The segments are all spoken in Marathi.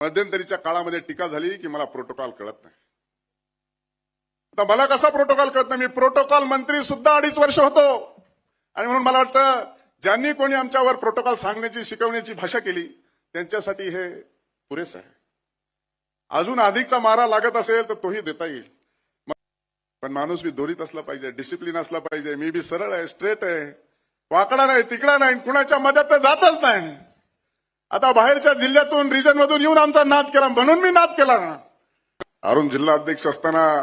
मध्यंतरीच्या काळामध्ये टीका झाली की मला प्रोटोकॉल कळत नाही. आता मला कसा प्रोटोकॉल कळत नाही? मी प्रोटोकॉल मंत्री सुद्धा अडीच वर्ष होतो. आणि म्हणून मला वाटतं ज्यांनी कोणी आमच्यावर प्रोटोकॉल सांगण्याची शिकवण्याची भाषा केली त्यांच्यासाठी हे पुरेसं आहे. अजून अधिकचा मारा लागत असेल तर तोही देता येईल. पण माणूस बी दोरीत असला पाहिजे डिसिप्लिन असला पाहिजे. मी बी सरळ आहे स्ट्रेट आहे. वाकडा नाही तिकडा नाही कुणाच्या मदत तर जातच नाही. आता बाहेरच्या जिल्ह्यातून रिजन मधून येऊन आमचा नाद केला. म्हणून मी नाद केला. ना अरुण जिल्हा अध्यक्ष असताना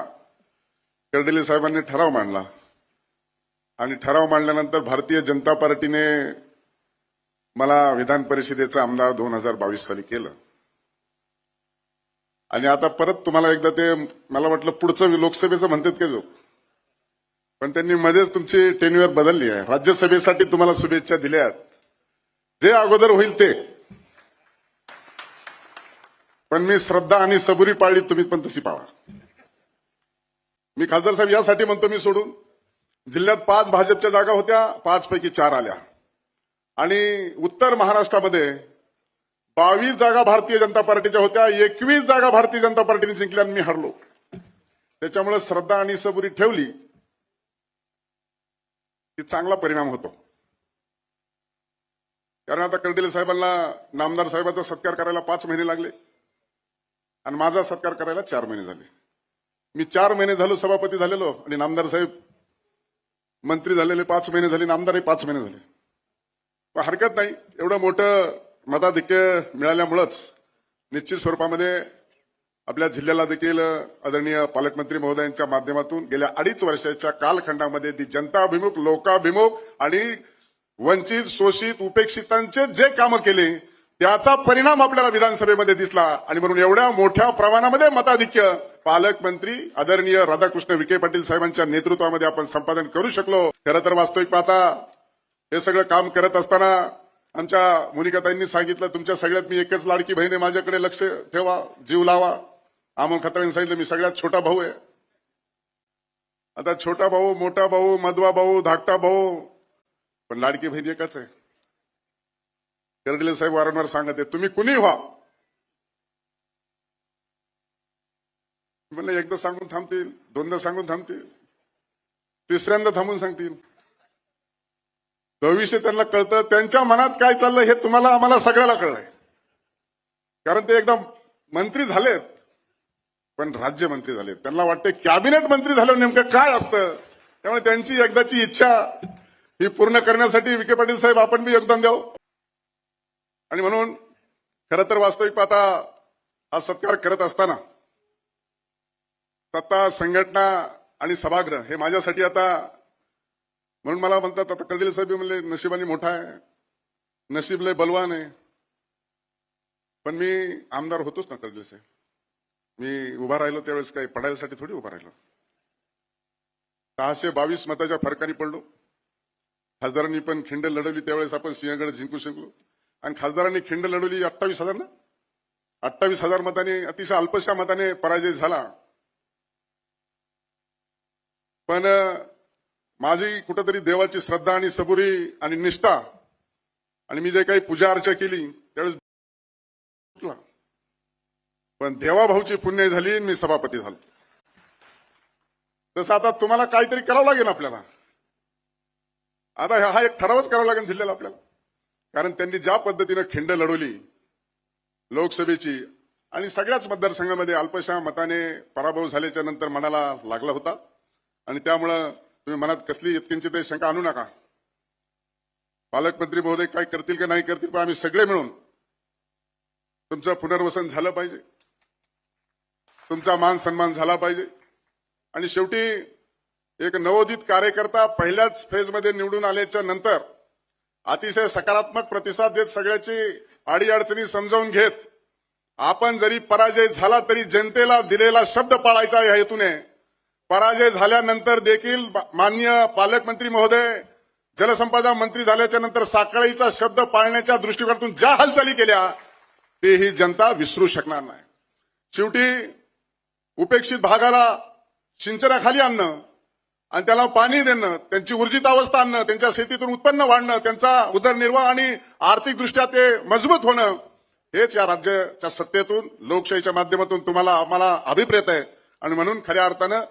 कर्डिले साहेबांनी ठराव मांडला. आणि ठराव मांडल्यानंतर भारतीय जनता पार्टीने मला विधान परिषदेचा आमदार दोन हजार बावीस साली केलं. आणि आता परत तुम्हाला एकदा ते मला वाटलं पुढचं लोकसभेचं म्हणतात का जो पण त्यांनी मध्येच तुमची टेन्युअर बदलली आहे. राज्यसभेसाठी तुम्हाला शुभेच्छा दिल्यात. जे अगोदर होईल ते. पण मी श्रद्धा आणि सबुरी पाळली तुम्ही पण तशी पाळा. मी खासदार साहेब यासाठी म्हणतो मी सोडून. जिल्ह्यात पाच भाजपच्या जागा होत्या पाच पैकी चार आल्या. आणि उत्तर महाराष्ट्रामध्ये बावीस जागा भारतीय जनता पार्टीच्या होत्या एकवीस जागा भारतीय जनता पार्टीने जिंकल्या आणि मी हरलो. त्याच्यामुळे श्रद्धा आणि सबुरी ठेवली की चांगला परिणाम होतो. कारण आता कर्डिले साहेबांना नामदार साहेबांचा सत्कार करायला पाच महिने लागले. आणि माझा सत्कार करायला चार महिने झाले. मी चार महिने झालो सभापती झालेलो आणि नामदार साहेब मंत्री झालेले पाच महिने झाले नामदारही पाच महिने झाले. पण हरकत नाही. एवढं मोठं मताधिक्य मिळाल्यामुळंच निश्चित स्वरूपामध्ये आपल्या जिल्ह्याला देखील आदरणीय पालकमंत्री महोदयांच्या माध्यमातून गेल्या अडीच वर्षाच्या कालखंडामध्ये ती जनताभिमुख लोकाभिमुख आणि वंचित शोषित उपेक्षितांचे जे कामं केले त्याचा परिणाम आपल्याला विधानसभेमध्ये दिसला. आणि म्हणून एवढ्या मोठ्या प्रमाणामध्ये मताधिक्य पालकमंत्री आदरणीय राधाकृष्ण विखे पाटील साहेबांच्या नेतृत्वामध्ये आपण संपादन करू शकलो. खरं तर वास्तविक पाहता हे सगळं काम करत असताना आमच्या मुनिकाताईंनी सांगितलं तुमच्या सगळ्यात मी एकच लाडकी बहिणी माझ्याकडे लक्ष ठेवा जीव लावा. आमोल खत्रांनी सांगितलं मी सगळ्यात छोटा भाऊ आहे. आता छोटा भाऊ मोठा भाऊ मधवा भाऊ धाकटा भाऊ पण लाडकी बहीण एकच आहे. कर्डिले साहेब वारंवार सांगत आहे तुम्ही कुणी व्हा. म्हणलं एकदा सांगून थांबतील दोनदा सांगून थांबतील तिसऱ्यांदा थांबून सांगतील. भविष्य त्यांना कळतं त्यांच्या मनात काय चाललं हे तुम्हाला आम्हाला सगळ्याला कळलंय. कारण ते एकदा मंत्री झालेत पण राज्यमंत्री झालेत. त्यांना वाटते कॅबिनेट मंत्री झालं नेमकं काय असतं? त्यामुळे त्यांची एकदाची इच्छा ही पूर्ण करण्यासाठी विखे पाटील साहेब आपण बी योगदान द्यावं. आणि म्हणून खरं तर वास्तविक पाहता हा सत्कार करत असताना सत्ता संघटना आणि सभागृह हे माझ्यासाठी आता म्हणून मला म्हणतात आता कर्डिले साहेब म्हणले नशिबाने मोठा आहे नशीब लय बलवान आहे. पण मी आमदार होतोच ना कर्डिले साहेब. मी उभा राहिलो त्यावेळेस काही पडायसाठी थोडी उभा राहिलो. सहाशे बावीस मताच्या फरकाने पडलो. खासदारांनी पण खिंड लढवली त्यावेळेस आपण सिंहगड जिंकू शकलो. आणि खासदारांनी खिंड लढवली अठ्ठावीस हजार ना अठ्ठावीस हजार मताने अतिशय अल्पशा मताने पराजय झाला. पण माझी कुठंतरी देवाची श्रद्धा आणि सबुरी आणि निष्ठा आणि मी जे काही पूजा अर्चा केली त्यावेळेस पण देवाभाऊची पुण्य झाली आणि मी सभापती झालो. तसं आता तुम्हाला काहीतरी करावं लागेल आपल्याला. आता हा एक ठरावच करावा लागेल जिल्ह्याला आपल्याला. कारण त्यांनी ज्या पद्धतीनं खिंड लढवली लोकसभेची आणि सगळ्याच मतदारसंघामध्ये अल्पशा मताने पराभव झाल्याच्यानंतर मनाला लागला होता. आणि त्यामुळं तुम्ही मनात कसली इतकींची ते शंका आणू नका. पालकमंत्री महोदय काय करतील का नाही करतील पण आम्ही सगळे मिळून तुमचं पुनर्वसन झालं पाहिजे. तुमचा मान सन्मान झाला पाहिजे. आणि शेवटी एक नवोदित कार्यकर्ता पहिल्याच फेजमध्ये निवडून आल्याच्यानंतर अतिशय सकारात्मक प्रतिसाद देत सगळ्याची अडीअडचणी समजावून घेत. आपण जरी पराजय झाला तरी जनतेला दिलेला शब्द पाळायचा या हेतूने. पराजय झाल्यानंतर देखील मान्य पालकमंत्री महोदय जलसंपदा मंत्री झाल्याच्यानंतर साखळीचा शब्द पाळण्याच्या दृष्टिकोनातून ज्या हालचाली केल्या ते ही जनता विसरू शकणार नाही. शेवटी उपेक्षित भागाला सिंचनाखाली आणणं आणि त्याला पाणी देणं त्यांची ऊर्जित अवस्था आणणं त्यांच्या शेतीतून उत्पन्न वाढणं त्यांचा उदरनिर्वाह आणि आर्थिकदृष्ट्या ते मजबूत होणं हेच या राज्याच्या सत्तेतून लोकशाहीच्या माध्यमातून तुम्हाला आम्हाला अभिप्रेत आहे. आणि म्हणून खऱ्या अर्थानं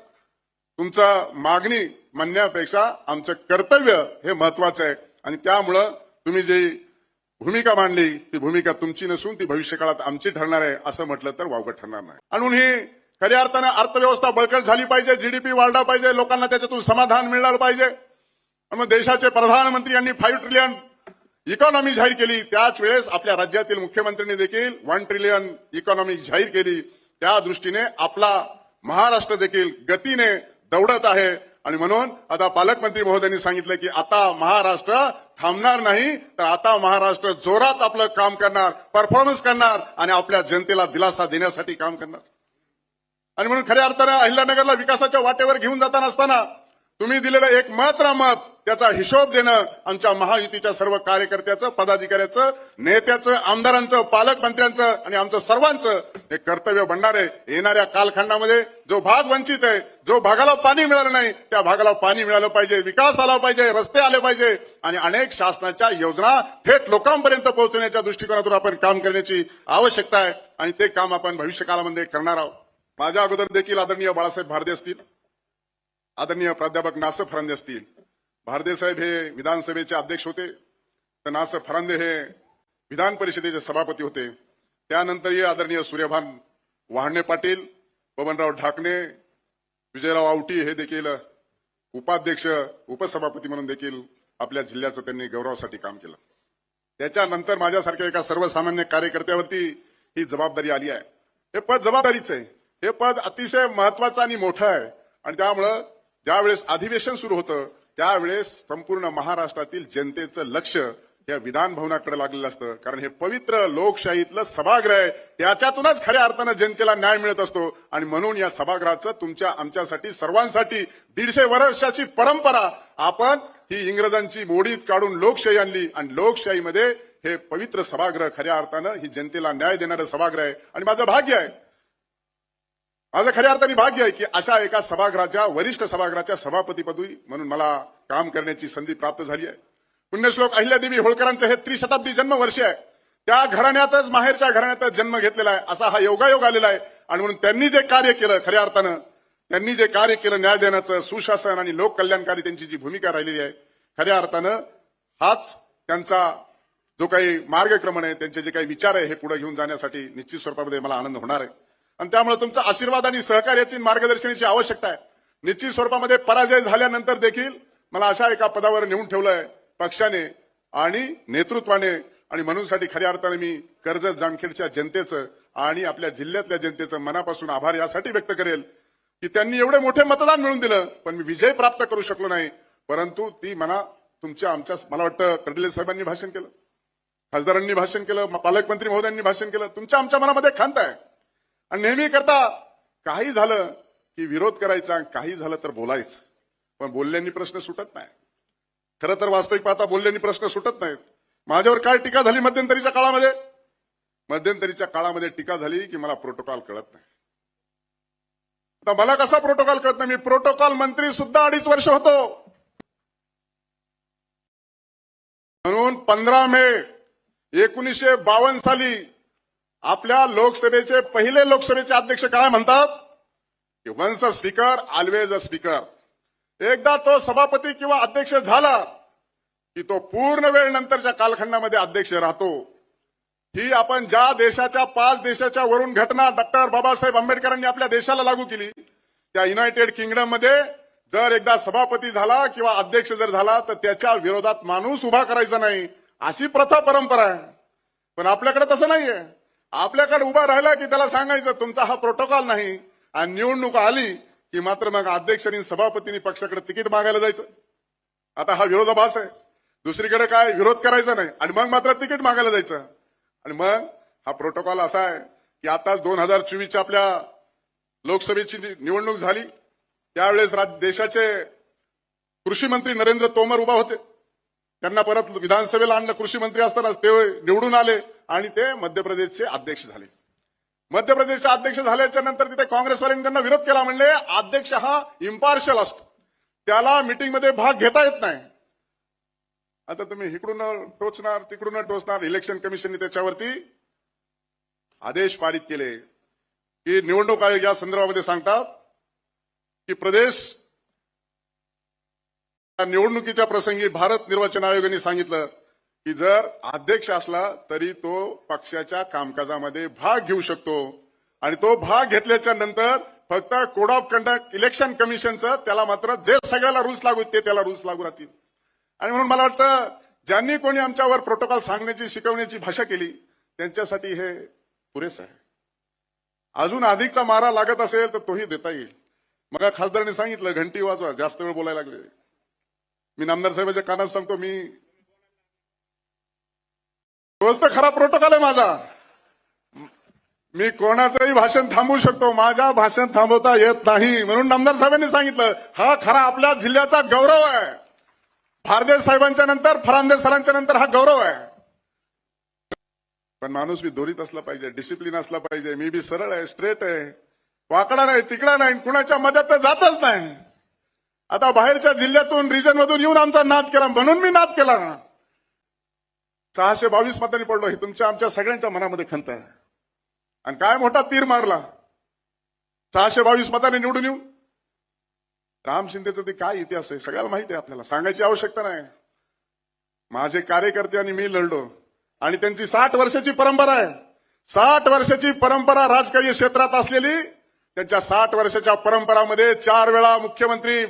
तुमचा मागणी म्हणण्यापेक्षा आमचं कर्तव्य हे महत्वाचं आहे. आणि त्यामुळं तुम्ही जी भूमिका मांडली ती भूमिका तुमची नसून ती भविष्यकाळात आमची ठरणार आहे असं म्हटलं तर वावगं ठरणार नाही. आणि म्हणून ही खऱ्या अर्थानं अर्थव्यवस्था बळकट झाली पाहिजे जीडीपी वाढला पाहिजे लोकांना त्याच्यातून समाधान मिळालं पाहिजे. मग देशाचे प्रधानमंत्री यांनी फाईव्ह ट्रिलियन इकॉनॉमी जाहीर केली. त्याच वेळेस आपल्या राज्यातील मुख्यमंत्र्यांनी देखील वन ट्रिलियन इकॉनॉमी जाहीर केली. त्या दृष्टीने आपला महाराष्ट्र देखील गतीने दौडत आहे. आणि म्हणून आता पालकमंत्री महोदयांनी सांगितलं की आता महाराष्ट्र थांबणार नाही तर आता महाराष्ट्र जोरात आपलं काम करणार परफॉर्मन्स करणार आणि आपल्या जनतेला दिलासा देण्यासाठी काम करणार. आणि म्हणून खऱ्या अर्थानं अहिल्यानगरला विकासाच्या वाटेवर घेऊन जाता नसताना तुम्ही दिलेलं एक मात्र मत त्याचा हिशोब देणं आमच्या महायुतीच्या सर्व कार्यकर्त्याचं पदाधिकाऱ्याचं नेत्याचं आमदारांचं पालकमंत्र्यांचं आणि आमचं सर्वांचं हे कर्तव्य बनणार आहे. येणाऱ्या कालखंडामध्ये जो भाग वंचित आहे जो भागाला पाणी मिळालं नाही त्या भागाला पाणी मिळालं पाहिजे विकास आला पाहिजे रस्ते आले पाहिजे आणि अनेक शासनाच्या योजना थेट लोकांपर्यंत पोहोचवण्याच्या दृष्टिकोनातून आपण काम करण्याची आवश्यकता आहे आणि ते काम आपण भविष्यकाळामध्ये करणार आहोत. माझ्या अगोदर देखील आदरणीय बाळासाहेब भारदे असतील आदरणीय प्राध्यापक नासर फरांदे असतील. भारदे साहेब हे विधानसभेचे अध्यक्ष होते तर नासर फरांदे हे विधान परिषदेचे सभापती होते. त्यानंतरही आदरणीय सूर्यभान वाहणे पाटील बबनराव ढाकणे विजयराव आवटी हे देखील उपाध्यक्ष उपसभापती म्हणून देखील आपल्या जिल्ह्याचं त्यांनी गौरवासाठी काम केलं. त्याच्यानंतर माझ्यासारख्या एका सर्वसामान्य कार्यकर्त्यावरती ही जबाबदारी आली आहे. हे पद जबाबदारीच आहे. हे पद अतिशय महत्वाचं आणि मोठं आहे. आणि त्यामुळं ज्यावेळेस अधिवेशन सुरू होतं त्यावेळेस संपूर्ण महाराष्ट्रातील जनतेचं लक्ष या विधान भवनाकडे लागलेलं असतं. कारण हे पवित्र लोकशाहीतलं सभागृह आहे. त्याच्यातूनच खऱ्या अर्थानं जनतेला न्याय मिळत असतो. आणि म्हणून या सभागृहाचं तुमच्या आमच्यासाठी सर्वांसाठी दीडशे वर्षाची परंपरा आपण ही इंग्रजांची मोडीत काढून लोकशाही आणली. आणि लोकशाहीमध्ये हे पवित्र सभागृह खऱ्या अर्थानं ही जनतेला न्याय देणारं सभागृह आहे. आणि माझं भाग्य आहे माझं खऱ्या अर्थाने भाग्य आहे की अशा एका सभागृहाच्या वरिष्ठ सभागृहाच्या सभापतीपदी म्हणून मला काम करण्याची संधी प्राप्त झाली आहे. पुण्यश्लोक अहिल्यादेवी होळकरांचं हे त्रिशताब्दी जन्मवर्ष आहे. त्या घराण्यातच माहेरच्या घराण्यातच जन्म घेतलेला आहे. असा हा योगायोग आलेला आहे. आणि म्हणून त्यांनी जे कार्य केलं खऱ्या अर्थानं त्यांनी जे कार्य केलं न्याय देण्याचं सुशासन आणि लोक कल्याणकारी त्यांची जी भूमिका राहिलेली आहे खऱ्या अर्थानं हाच त्यांचा जो काही मार्गक्रमण आहे त्यांचे जे काही विचार आहे हे पुढे घेऊन जाण्यासाठी निश्चित स्वरूपामध्ये मला आनंद होणार आहे. आणि त्यामुळे तुमचा आशीर्वाद आणि सहकार्याची मार्गदर्शनाची आवश्यकता आहे. निश्चित स्वरूपामध्ये पराजय झाल्यानंतर देखील मला अशा एका पदावर नेऊन ठेवलंय पक्षाने आणि नेतृत्वाने. आणि म्हणूनसाठी खऱ्या अर्थाने मी कर्जत जामखेडच्या जनतेचं आणि आपल्या जिल्ह्यातल्या जनतेचं मनापासून आभार यासाठी व्यक्त करेल की त्यांनी एवढे मोठे मतदान मिळून दिलं पण मी विजय प्राप्त करू शकलो नाही. परंतु ती मना तुमच्या आमच्या मला वाटतं कडले साहेबांनी भाषण केलं. खासदारांनी भाषण केलं पालकमंत्री महोदयांनी भाषण केलं. तुमच्या आमच्या मनामध्ये खांत आहे. आणि नेहमी करता काही झालं की विरोध करायचा काही झालं तर बोलायचं. पण बोलल्यानी प्रश्न सुटत नाही. खरं तर वास्तविक पाहता बोलल्यानी प्रश्न सुटत नाहीत. माझ्यावर काय टीका झाली मध्यंतरीच्या काळामध्ये? मध्यंतरीच्या काळामध्ये टीका झाली की मला प्रोटोकॉल कळत नाही. तर मला कसा प्रोटोकॉल कळत नाही? मी प्रोटोकॉल मंत्री सुद्धा अडीच वर्ष होतो. म्हणून पंधरा मे एकोणीसशे बावन्न साली आपल्या लोकसभेचे पहिले लोकसभेचे अध्यक्ष काय म्हणतात? की once a speaker always a speaker एकदा तो सभापती किंवा अध्यक्ष झाला की तो पूर्ण वेळ नंतरच्या कालखंडामध्ये अध्यक्ष राहतो. ही आपण ज्या देशाच्या पाच देशाच्या वरून घटना डॉक्टर बाबासाहेब आंबेडकरांनी आपल्या देशाला लागू केली त्या युनायटेड किंगडममध्ये जर एकदा सभापती झाला किंवा अध्यक्ष जर झाला तर त्याच्या विरोधात माणूस उभा करायचा नाही. अशी प्रथा परंपरा आहे. पण आपल्याकडे तसं नाहीये. आपल्याकडे उभा राहिला की त्याला सांगायचं तुमचा हा प्रोटोकॉल नाही. आणि निवडणूक आली की मात्र मग अध्यक्षांनी सभापतींनी पक्षाकडे तिकीट मागायला जायचं. आता हा विरोधाभास आहे. दुसरीकडे काय? विरोध करायचा नाही. आणि मग मात्र तिकीट मागायला जायचं. आणि मग हा प्रोटोकॉल असा आहे की आता दोन हजार चोवीसच्या आपल्या लोकसभेची निवडणूक झाली. त्यावेळेस देशाचे कृषी मंत्री नरेंद्र तोमर उभा होते. त्यांना परत विधानसभेला आणलं कृषी मंत्री असताना ते निवडून आले. आणि ते मध्य प्रदेशचे अध्यक्ष झाले. मध्य प्रदेशचे अध्यक्ष झाल्याच्यानंतर तिथे काँग्रेसवाल्यांनी त्यांना विरोध केला म्हणले अध्यक्ष हा इम्पार्शल असतो. त्याला मिटिंगमध्ये भाग घेता येत नाही. आता तुम्ही इकडून टोचणार तिकडून टोचणार इलेक्शन कमिशनने त्याच्यावरती आदेश पारित केले. की निवडणूक आयोग या संदर्भामध्ये सांगतात की प्रदेश निवडणुकीच्या प्रसंगी भारत निर्वाचन आयोगाने सांगितलं की जर अध्यक्ष असला तरी तो पक्षाच्या कामकाजामध्ये भाग घेऊ शकतो. आणि तो भाग घेतल्याच्या नंतर फक्त कोड ऑफ कंडक्ट इलेक्शन कमिशनचं त्याला मात्र जे सगळ्याला रूल्स लागू ते त्याला रूल्स लागू राहतील. आणि म्हणून मला वाटतं ज्यांनी कोणी आमच्यावर प्रोटोकॉल सांगण्याची शिकवण्याची भाषा केली त्यांच्यासाठी हे पुरेसं आहे. अजून अधिकचा मारा लागत असेल तर तोही देता येईल. मग खासदारांनी सांगितलं घंटी वाजवा जास्त वेळ बोलायला लागले. मी नामदार साहेबाच्या कानात सांगतो मी तोच तर खरा प्रोटोकॉल आहे माझा. मी कोणाचंही भाषण थांबवू शकतो माझ्या भाषण थांबवता येत नाही म्हणून नामदार साहेबांनी सांगितलं हा खरा आपल्या जिल्ह्याचा गौरव आहे. भारदेश साहेबांच्या नंतर फरांदे सरांच्या नंतर हा गौरव आहे. पण माणूस बी दोरीत असला पाहिजे डिसिप्लिन असला पाहिजे मी बी सरळ आहे स्ट्रेट आहे. वाकडा नाही तिकडा नाही कुणाच्या मध्यात तर जातच नाही. आता बाहेरच्या जिल्ह्यातून रिजन मधून येऊन आमचा नाद केला म्हणून मी नाद केला. ना सहाशे बावीस मतांनी पडलो. हे तुमच्या आमच्या सगळ्यांच्या मनामध्ये खंत आहे. आणि काय मोठा तीर मारला? सहाशे बावीस मतांनी निवडून येऊ? राम शिंदेचं ते काय इतिहास आहे? सगळ्याला माहिती आहे आपल्याला. सांगायची आवश्यकता नाही. माझे कार्यकर्ते आणि मी लढलो. आणि त्यांची साठ वर्षाची परंपरा आहे. साठ वर्षाची परंपरा राजकीय क्षेत्रात असलेली त्यांच्या साठ वर्षाच्या परंपरामध्ये चार वेळा मुख्यमंत्री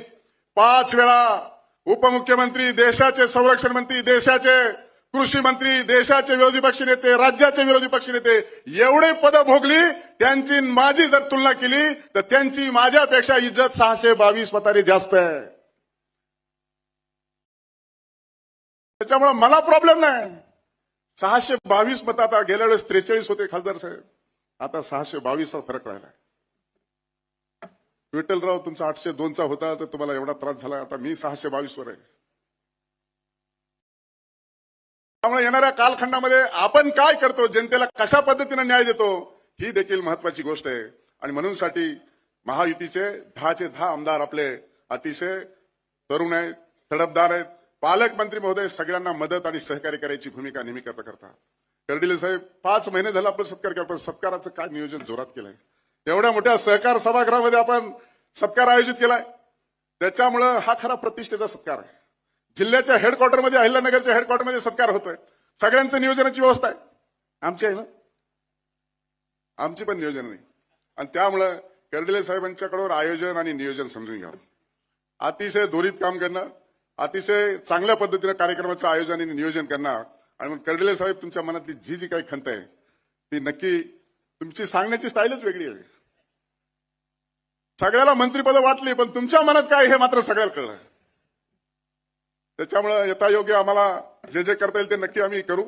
पाच वेळा उपमुख्यमंत्री देशाचे संरक्षण मंत्री देशाचे कृषी मंत्री देशाचे विरोधी पक्ष नेते राज्याचे विरोधी पक्ष नेते एवढे पद भोगली त्यांची माझी जर तुलना केली तर त्यांची माझ्यापेक्षा इज्जत सहाशे बावीस मताने जास्त आहे. त्याच्यामुळे मला प्रॉब्लेम नाही. सहाशे बावीस मत आता गेल्या वेळेस त्रेचाळीस होते खासदार साहेब. आता सहाशे बावीसचा फरक राहिला विठ्ठलराव तुमचा आठशे दोनचा होता तर तुम्हाला एवढा त्रास झाला. आता मी सहाशे बावीस वर आहे. त्यामुळे येणाऱ्या कालखंडामध्ये आपण काय करतो जनतेला कशा पद्धतीने न्याय देतो ही देखील महत्वाची गोष्ट आहे. आणि म्हणून साठी महायुतीचे दहाचे दहा आमदार आपले अतिशय तरुण आहेत तडपदार आहेत. पालकमंत्री महोदय सगळ्यांना मदत आणि सहकार्य करायची भूमिका नेहमी करता करता. कर्डिले साहेब पाच महिने झाले आपण सत्कार केला पण सत्काराचं काय नियोजन जोरात केलंय. एवढ्या मोठ्या सहकार सभागृहामध्ये आपण सत्कार आयोजित केलाय. त्याच्यामुळं हा खरा प्रतिष्ठेचा सत्कार आहे. जिल्ह्याच्या हेडक्वार्टरमध्ये अहिल्यानगरच्या हेडक्वार्टरमध्ये सत्कार होतोय. सगळ्यांचं नियोजनाची व्यवस्था आहे. आमची आहे ना? आमची पण नियोजन नाही. आणि त्यामुळं कर्डिले साहेबांच्याकडून आयोजन आणि नियोजन समजून घ्यावं. अतिशय दोरीत काम करणं अतिशय चांगल्या पद्धतीनं कार्यक्रमाचं आयोजन आणि नियोजन करणार आणि मग कर्डिले साहेब तुमच्या मनातली जी जी काही खंत आहे ती नक्की तुमची सांगण्याची स्टाईलच वेगळी आहे. सगळ्याला मंत्रीपद वाटली पण तुमच्या मनात काय हे मात्र सगळ्याला कळलं. त्याच्यामुळं यथायोग्य आम्हाला जे जे करता येईल ते नक्की आम्ही करू.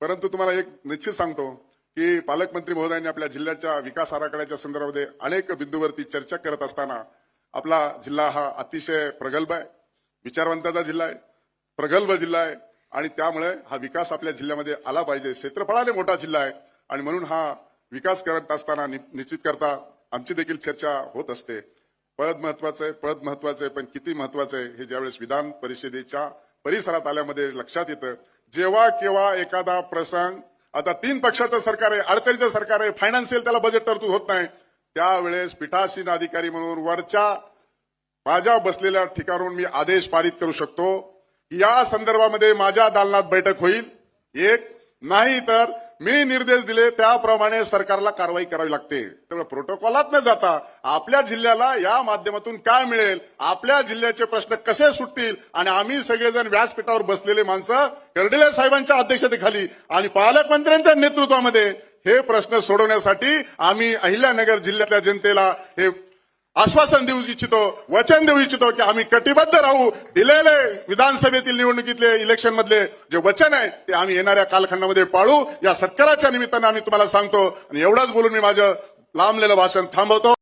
परंतु तुम्हाला एक निश्चित सांगतो की पालकमंत्री महोदयांनी आपल्या जिल्ह्याच्या विकास आराखड्याच्या संदर्भामध्ये अनेक बिंदूवरती चर्चा करत असताना आपला जिल्हा हा अतिशय प्रगल्भ आहे. विचारवंताचा जिल्हा आहे प्रगल्भ जिल्हा आहे आणि त्यामुळे हा विकास आपल्या जिल्ह्यामध्ये आला पाहिजे. क्षेत्रफळाने मोठा जिल्हा आहे आणि म्हणून हा विकास करत असताना निश्चित करता आमची देखील चर्चा होत असते. पद महत्वाचं आहे पद महत्वाचं आहे पण किती महत्वाचं आहे हे ज्यावेळेस विधान परिषदेच्या परिसरात आल्यामध्ये लक्षात येतं. जेव्हा केव्हा एखादा प्रसंग आता तीन पक्षाचं सरकार आहे अडचणीचं सरकार आहे फायनान्शियल त्याला बजेट तरतूद होत नाही. त्यावेळेस पीठासीन अधिकारी म्हणून वरच्या माझ्या बसलेल्या ठिकाणून मी आदेश पारित करू शकतो. या संदर्भामध्ये माझ्या दालनात बैठक होईल. एक नाही तर मी निर्देश दिले त्याप्रमाणे सरकारला कारवाई करावी लागते. त्यामुळे प्रोटोकॉलात न जाता आपल्या जिल्ह्याला या माध्यमातून काय मिळेल आपल्या जिल्ह्याचे प्रश्न कसे सुटतील आणि आम्ही सगळेजण व्यासपीठावर बसलेले माणसं कर्डिले साहेबांच्या अध्यक्षतेखाली आणि पालकमंत्र्यांच्या नेतृत्वामध्ये हे प्रश्न सोडवण्यासाठी आम्ही अहिल्यानगर जिल्ह्यातल्या जनतेला हे आश्वासन देऊ इच्छितो वचन देऊ इच्छितो की आम्ही कटिबद्ध राहू. दिलेले विधानसभेतील निवडणुकीतले इलेक्शन मधले जे वचन आहे ते आम्ही येणाऱ्या कालखंडामध्ये पाळू. या सत्काराच्या निमित्ताने आम्ही तुम्हाला सांगतो आणि एवढंच बोलून मी माझं लांबलेलं भाषण थांबवतो.